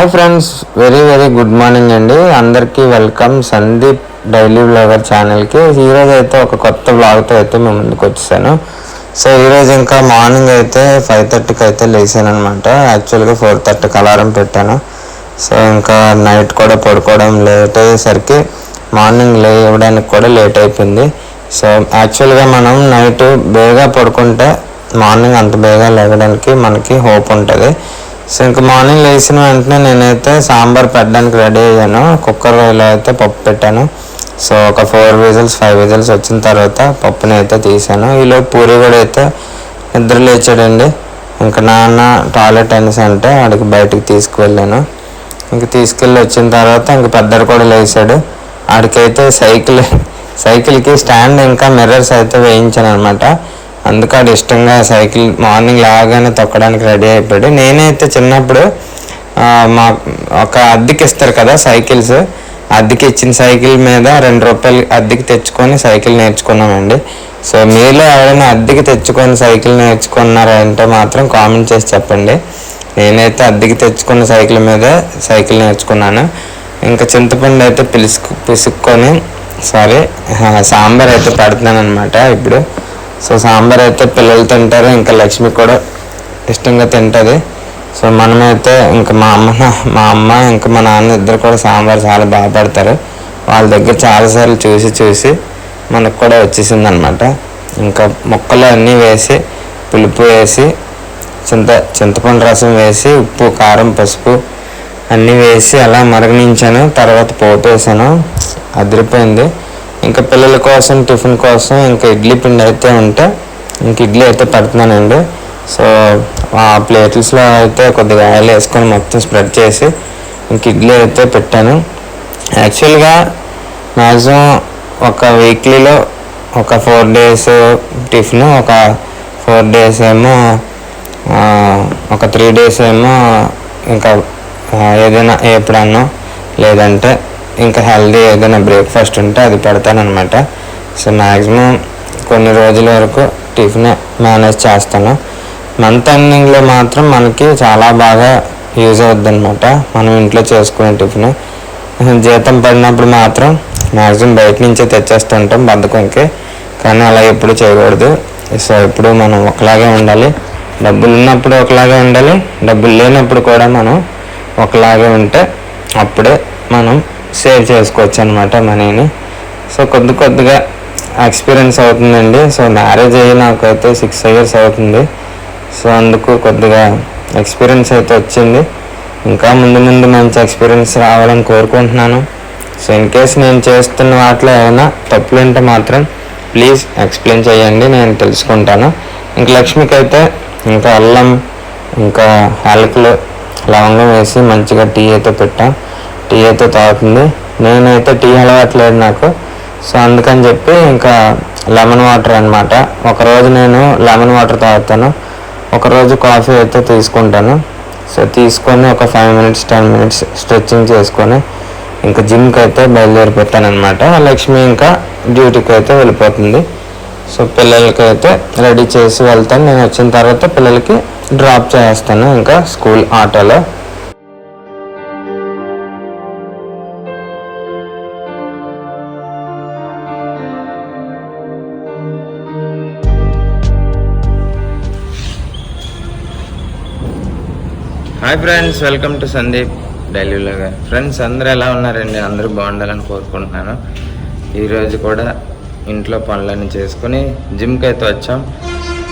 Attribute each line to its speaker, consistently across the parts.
Speaker 1: Hi friends very very good morning అండి. అందరికీ welcome Sandeep daily blogger ఛానల్కి ఈరోజు అయితే ఒక కొత్త బ్లాగ్తో అయితే మేము ముందుకు వచ్చేసాను. సో ఈరోజు ఇంకా మార్నింగ్ అయితే ఫైవ్ థర్టీకి అయితే లేచాను అనమాట యాక్చువల్గా ఫోర్ థర్టీకి అలారం పెట్టాను. సో ఇంకా నైట్ కూడా పడుకోవడం లేట్ అయ్యేసరికి మార్నింగ్ లేవడానికి కూడా లేట్ అయిపోయింది. సో యాక్చువల్గా మనం నైట్ బేగా పడుకుంటే మార్నింగ్ అంత బేగా లేవడానికి మనకి హోప్ ఉంటుంది. సో ఇంకా మార్నింగ్ లేచిన వెంటనే నేనైతే సాంబార్ పెట్టడానికి రెడీ అయ్యాను. కుక్కర్లో అయితే పప్పు పెట్టాను. సో ఒక ఫోర్ విజిల్స్ ఫైవ్ విజిల్స్ వచ్చిన తర్వాత పప్పుని అయితే తీసాను. ఈలో పూరి కూడా అయితే నిద్ర లేచాడండి. ఇంకా నాన్న టాయిలెట్ అనేసి అంటే వాడికి బయటికి తీసుకువెళ్ళాను. ఇంక తీసుకెళ్ళి వచ్చిన తర్వాత ఇంక పెద్దడు కూడా లేచాడు. ఆడికైతే సైకిల్ సైకిల్కి స్టాండ్ ఇంకా మిర్రర్స్ అయితే వేయించాను అనమాట అందుకు ఆడు ఇష్టంగా సైకిల్ మార్నింగ్ లాగానే తొక్కడానికి రెడీ అయిపోయాడు. నేనైతే చిన్నప్పుడు మా ఒక అద్దెకి ఇస్తారు కదా సైకిల్స్ అద్దెకి ఇచ్చిన సైకిల్ మీద రెండు రూపాయలు అద్దెకి తెచ్చుకొని సైకిల్ నేర్చుకున్నామండి సో మీలో ఎవరైనా అద్దెకి తెచ్చుకొని సైకిల్ నేర్చుకున్నారంటే మాత్రం కామెంట్ చేసి చెప్పండి. నేనైతే అద్దెకి తెచ్చుకున్న సైకిల్ మీద సైకిల్ నేర్చుకున్నాను. ఇంకా చింతపండు అయితే పిలుసుకు పిసుక్కొని సారీ సాంబార్ అయితే పెడుతున్నాను అనమాట ఇప్పుడు. సో సాంబార్ అయితే పిల్లలు తింటారు ఇంకా లక్ష్మి కూడా ఇష్టంగా తింటుంది. సో మనమైతే ఇంకా మా అమ్మ మా అమ్మ ఇంకా మా నాన్న ఇద్దరు కూడా సాంబార్ చాలా బాగా వాళ్ళ దగ్గర చాలాసార్లు చూసి చూసి మనకు కూడా వచ్చేసింది అనమాట ఇంకా ముక్కలు అన్నీ వేసి పులుపు వేసి చింత చింతపండు రసం వేసి ఉప్పు కారం పసుపు అన్నీ వేసి అలా మరగనించాను తర్వాత పోటు వేసాను. అదిరిపోయింది. ఇంకా పిల్లల కోసం టిఫిన్ కోసం ఇంకా ఇడ్లీ పిండి అయితే ఉంటే ఇంక ఇడ్లీ అయితే పెడుతున్నానండి. సో ఆ ప్లేట్స్లో అయితే కొద్దిగా ఆయిల్ వేసుకొని మొత్తం స్ప్రెడ్ చేసి ఇంక ఇడ్లీ అయితే పెట్టాను. యాక్చువల్గా మ్యాక్సిమం ఒక వీక్లీలో ఒక ఫోర్ డేస్ టిఫిన్ ఒక ఫోర్ డేస్ ఏమో ఒక త్రీ డేస్ ఏమో ఇంకా ఏదైనా ఎప్పుడన్నా లేదంటే ఇంకా హెల్దీ ఏదైనా బ్రేక్ఫాస్ట్ ఉంటే అది పెడతానమాట సో మ్యాక్సిమం కొన్ని రోజుల వరకు టిఫిన్ మేనేజ్ చేస్తాను. మంత్ ఎండింగ్లో మాత్రం మనకి చాలా బాగా యూజ్ అవుద్ది అనమాట మనం ఇంట్లో చేసుకునే టిఫిన్ జీతం పడినప్పుడు మాత్రం మ్యాక్సిమం బయట నుంచే తెచ్చేస్తుంటాం బద్ధకంకి. కానీ అలా ఎప్పుడు చేయకూడదు. సో ఇప్పుడు మనం ఒకలాగే ఉండాలి. డబ్బులు ఉన్నప్పుడు ఒకలాగే ఉండాలి. డబ్బులు లేనప్పుడు కూడా మనం ఒకలాగే ఉంటే అప్పుడే మనం సేవ్ చేసుకోవచ్చు అనమాట మనీని సో కొద్ది కొద్దిగా ఎక్స్పీరియన్స్ అవుతుందండి. సో మ్యారేజ్ అయ్యి నాకైతే సిక్స్ ఇయర్స్ అవుతుంది. సో అందుకు కొద్దిగా ఎక్స్పీరియన్స్ అయితే వచ్చింది. ఇంకా ముందు ముందు మంచి ఎక్స్పీరియన్స్ రావాలని కోరుకుంటున్నాను. సో ఇన్ కేస్ నేను చేస్తున్న వాటిలో ఏమైనా తప్పులు ఉంటే మాత్రం ప్లీజ్ ఎక్స్ప్లెయిన్ చేయండి నేను తెలుసుకుంటాను. ఇంక లక్ష్మికి అయితే ఇంకా అల్లం ఇంకా యాలకులు లవంగం వేసి మంచిగా టీ అయితే పెట్టాం. టీ అయితే తాగుతుంది. నేనైతే టీ అలవాట్లేదు నాకు. సో అందుకని చెప్పి ఇంకా లెమన్ వాటర్ అనమాట ఒకరోజు నేను లెమన్ వాటర్ తాగుతాను. ఒకరోజు కాఫీ అయితే తీసుకుంటాను. సో తీసుకొని ఒక five minutes ten minutes stretching చేసుకొని ఇంకా జిమ్కి అయితే బయలుదేరిపోతాను అనమాట లక్ష్మి ఇంకా డ్యూటీకి అయితే వెళ్ళిపోతుంది. సో పిల్లలకి అయితే రెడీ చేసి వెళ్తాను. నేను వచ్చిన తర్వాత పిల్లలకి డ్రాప్ చేస్తాను. ఇంకా స్కూల్ ఆటోలో. Hi friends welcome to Sandeep daily friends అందరూ ఎలా ఉన్నారండి? అందరూ బాగుండాలని కోరుకుంటున్నాను. ఈరోజు కూడా ఇంట్లో పనులన్నీ చేసుకుని జిమ్కి అయితే వచ్చాం.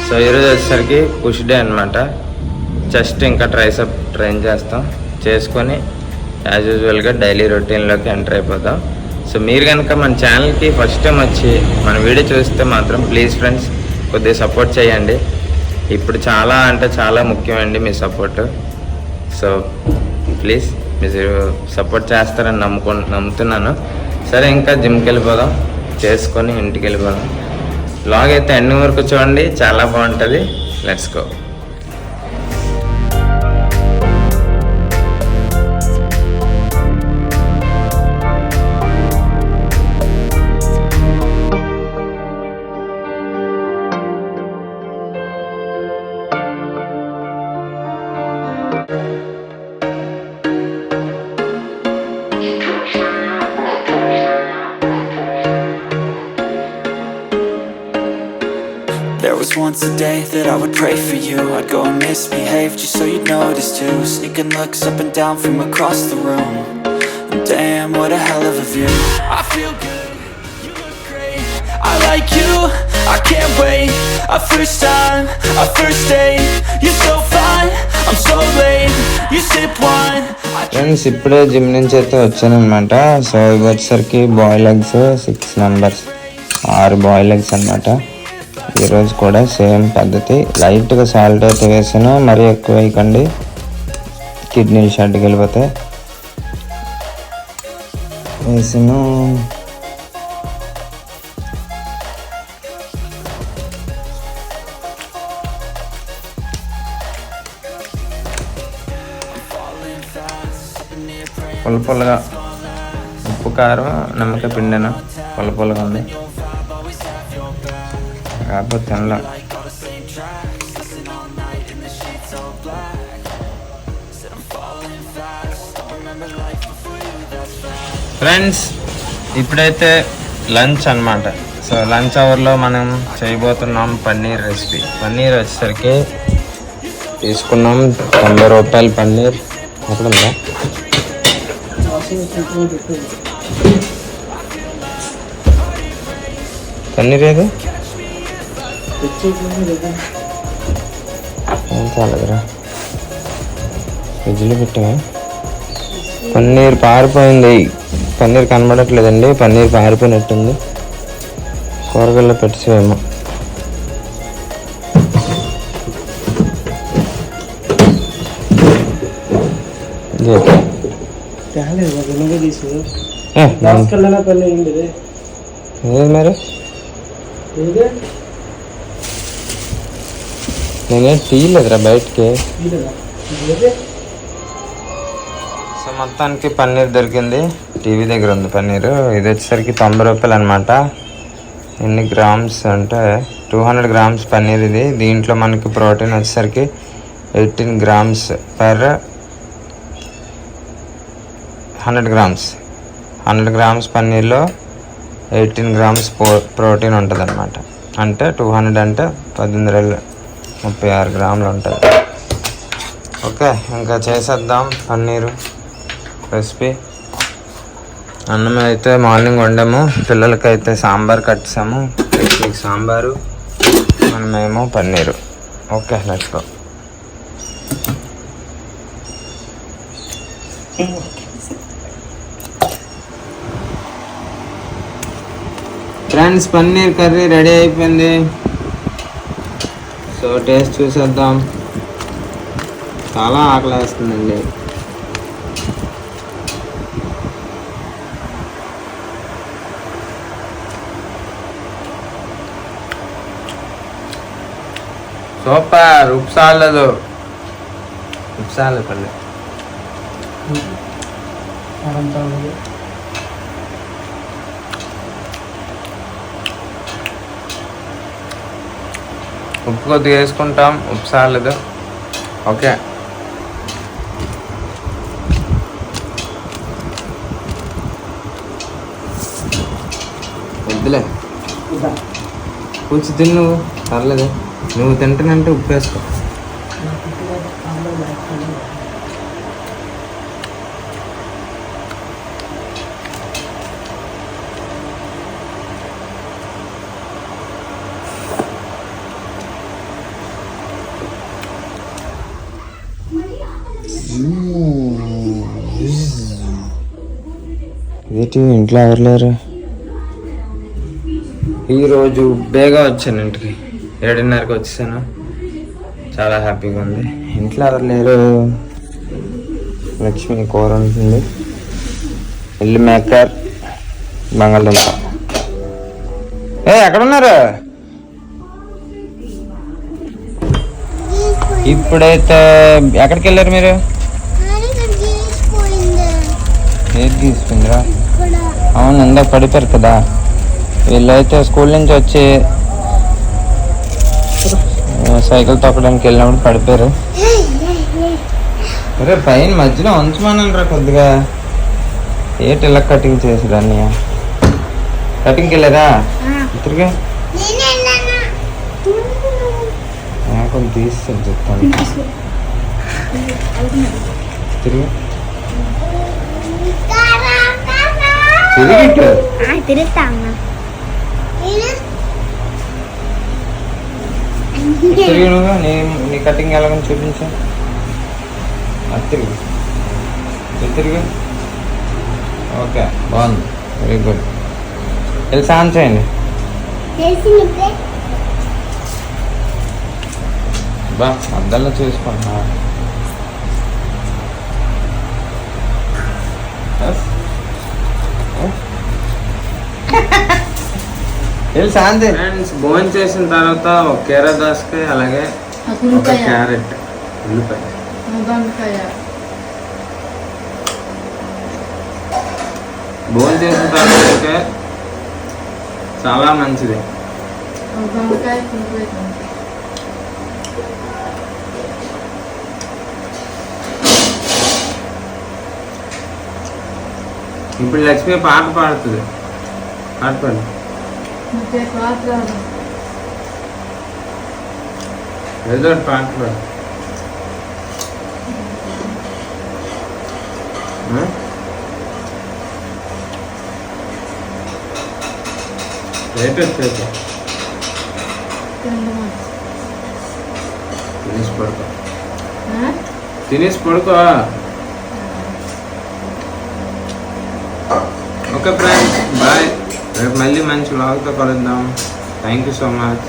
Speaker 1: సో ఈరోజు వచ్చేసరికి పుష్ డే అనమాట చెస్ట్ ఇంకా ట్రైసప్ ట్రైన్ చేస్తాం. చేసుకొని యాజ్ యూజువల్గా డైలీ రొటీన్లోకి ఎంటర్ అయిపోతాం. సో మీరు కనుక మన ఛానల్కి ఫస్ట్ టైం వచ్చి మన వీడియో చూస్తే మాత్రం ప్లీజ్ ఫ్రెండ్స్ కొద్దిగా సపోర్ట్ చేయండి. ఇప్పుడు చాలా అంటే చాలా ముఖ్యమండి మీ సపోర్ట్ సో ప్లీజ్ మీరు సపోర్ట్ చేస్తారని నమ్ముకు నమ్ముతున్నాను. సరే ఇంకా జిమ్కి వెళ్ళిపోదాం చేసుకొని ఇంటికి వెళ్ళిపోదాం లాగ్ అయితే అన్ని వరకు చూడండి. చాలా బాగుంటుంది. Let's go
Speaker 2: that I would pray for you I'd go and misbehave just so you'd notice too Sneaking looks up and down from across the room and Damn, what a hell of a view I feel good, you look great I like you, I can't wait A first time, a first date You're so fine, I'm so late You sip wine
Speaker 1: friends ఇప్పుడే gym నుంచి అయితే వచ్చానమాట so ఇవి వచ్చేసరికి boil eggs six numbers ఆరు boil eggs అనమాట ఈరోజు కూడా సేమ్ పద్ధతి. లైట్గా సాల్ట్ అయితే వేసాను మరీ ఎక్కువ వేయకండి. కిడ్నీలు షడ్కి వెళ్ళిపోతే వేసాను పుల్ల పుల్లగా ఉప్పు కారం నిమ్మకాయ పిండాను పుల్ల పుల్లగా ఉంది. కాకపోతే ఫ్రెండ్స్ ఇప్పుడైతే లంచ్ అన్నమాట. సో లంచ్ అవర్లో మనం చేయబోతున్నాం పన్నీర్ రెసిపీ. పన్నీర్ వచ్చేసరికి తీసుకున్నాం తొంభై రూపాయల పన్నీర్. ఎక్కడ పన్నీర్ ఏదో? చాలదురా ఫ్రిడ్జ్లో పెట్టావా? పన్నీర్ పారిపోయింది. పన్నీర్ కనబడట్లేదండి. పన్నీర్ పారిపోయినట్టుంది. కూరగాయల్లో పెట్టేసేమో మరి? నేనేం తీయలేదురా బయటికి. సో మొత్తానికి పన్నీర్ దొరికింది. టీవీ దగ్గర ఉంది పన్నీర్. ఇది వచ్చేసరికి తొంభై రూపాయలు అనమాట ఎన్ని గ్రామ్స్ అంటే టూ హండ్రెడ్ గ్రామ్స్ పన్నీర్ ఇది. దీంట్లో మనకి ప్రోటీన్ వచ్చేసరికి eighteen grams per hundred grams. Hundred grams పన్నీర్లో eighteen grams pro protein ఉంటుంది అనమాట అంటే టూ హండ్రెడ్ అంటే పద్దెనిమిది రోజులు ముప్పై ఆరు గ్రాములు ఉంటుంది. ఓకే ఇంకా చేసేద్దాం పన్నీరు రెసిపీ. అన్నం అయితే మార్నింగ్ వండాము పిల్లలకైతే సాంబార్ కట్టాము మీకు సాంబారు మనమేమో paneer. Okay let's go friends paneer curry ready అయిపోయింది. సో టేస్ట్ చూసేద్దాం. చాలా ఆకలి వేస్తుందండి సూపర్ ఉప్పు సాలదు ఉప్పు సాలదు పల్లె. ఉప్పు కొద్దిగా వేసుకుంటాం. ఉప్పు సాలదు ఓకే. వద్దులే. కూర్చు తిను నువ్వు. పర్లేదు. నువ్వు తింటానంటే ఉప్పు వేసుకో. ఏంటి ఇంట్లో ఎవరు లేరు? ఈరోజు బేగా వచ్చాను ఇంటికి. ఏడున్నరకి వచ్చేసాను. చాలా హ్యాపీగా ఉంది. ఇంట్లో ఎవరు లేరు? లక్ష్మి కూర ఉంటుంది ఇల్లు మేకర్ బంగాళదుంప. ఏ ఎక్కడున్నారు? ఇప్పుడైతే ఎక్కడికి వెళ్ళారు మీరు? ఏది తీసుకుందిరా? అవును ఇందాక పడిపోయారు కదా. వీళ్ళైతే స్కూల్ నుంచి వచ్చి సైకిల్ తొక్కడానికి వెళ్ళినప్పుడు పడిపోయారు. అరే పైన మధ్యలో ఉంచమనండి కొద్దిగా. ఏటి ఇలా కటింగ్ చేసారు అన్నయ్య? కటింగ్కి వెళ్ళారా ఇద్దరుగా కొన్ని తీస్తుంది చెప్తాను. తిరిగి తిరిగిట్టు
Speaker 3: తిరుగుతా అమ్మా
Speaker 1: తిరిగి నువ్వు నీ నీ కటింగ్ ఎలాగని చూపించు అది తిరిగి ఇది తిరిగి ఓకే బాగుంది వెరీ గుడ్ తెలిసి ఆన్ చేయండి
Speaker 3: తెలిసి నువ్వే
Speaker 1: బా అద్దంలో చూసుకుంటున్నా తెలుసా అంతే ఫ్రెండ్స్ భోజనం చేసిన తర్వాత ఒక కేరా దోసకాయ అలాగే ఒక క్యారెట్ ఉల్లిపాయ. భోజనం చేసిన తర్వాత అయితే చాలా మంచిది. ఇప్పుడు లక్ష్మి పాట పాడుతుంది. పాట పాడు ఏదో పాట పాడు. లేటెస్ట్ పేపర్ తినేసి పడుకో. తినేసి పడుకో. ఓకే ఫ్రెండ్స్ బాయ్ రేపు మళ్ళీ మంచి వ్లాగ్తో కలుద్దాం థ్యాంక్ యూ సో మచ్